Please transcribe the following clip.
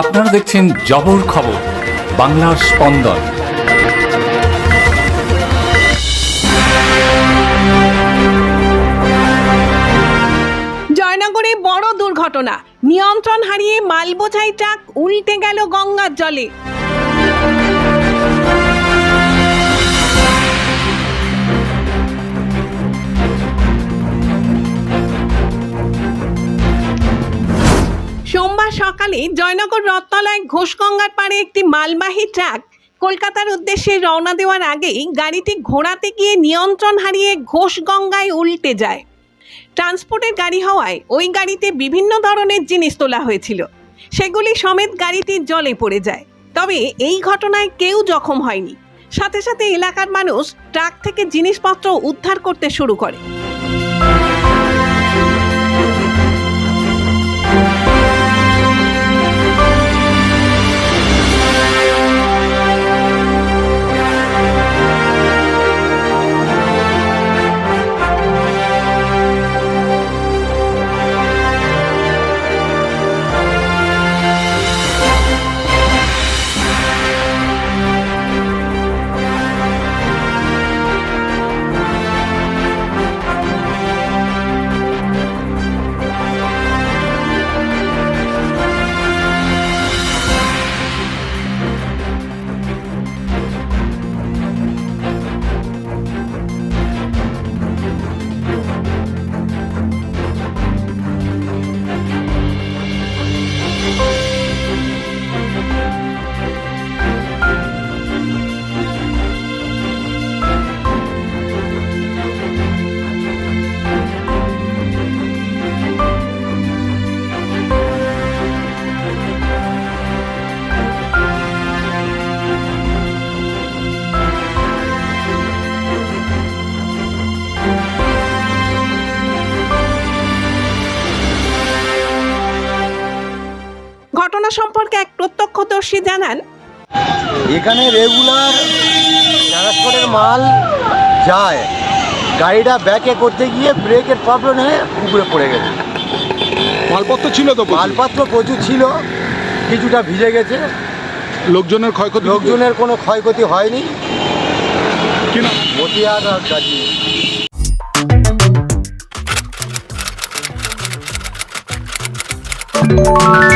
আপনারা দেখছেন জবর খবর, বাংলার স্পন্দন। জয়নগরে বড় দুর্ঘটনা। নিয়ন্ত্রণ হারিয়ে মালবোঝাই ট্রাক উল্টে গেল গঙ্গার জলে। সোমবার সকালে জয়নগর রত্নালয় ঘোষগঙ্গার পাড়ে একটি মালবাহী ট্রাক কলকাতার উদ্দেশ্যে রওনা দেওয়ার আগেই গাড়িটি ঘোরাতে গিয়ে নিয়ন্ত্রণ হারিয়ে ঘোষগঙ্গায় উল্টে যায়। ট্রান্সপোর্টের গাড়ি হওয়ায় ওই গাড়িতে বিভিন্ন ধরনের জিনিস তোলা হয়েছিল। সেগুলি সমেত গাড়িটি জলে পড়ে যায়। তবে এই ঘটনায় কেউ জখম হয়নি। সাথে সাথে এলাকার মানুষ ট্রাক থেকে জিনিসপত্র উদ্ধার করতে শুরু করে। সম্পর্কে এক প্রত্যক্ষদর্শী জানান এখানে রেগুলার ট্রান্সপোর্টের মাল যায়। গাড়িটা ব্যাকে করতে গিয়ে ব্রেকের প্রবলেম হয়ে উপরে পড়ে গেছে। মালপত্র ছিল তো মালপত্র প্রচুর ছিল কিছুটা ভিজে গেছে। লোকজনের ক্ষয়ক্ষতি? লোকজনের কোনো ক্ষয়ক্ষতি হয়নি। কি নাম? মতিয়ার আর গাজী। Thank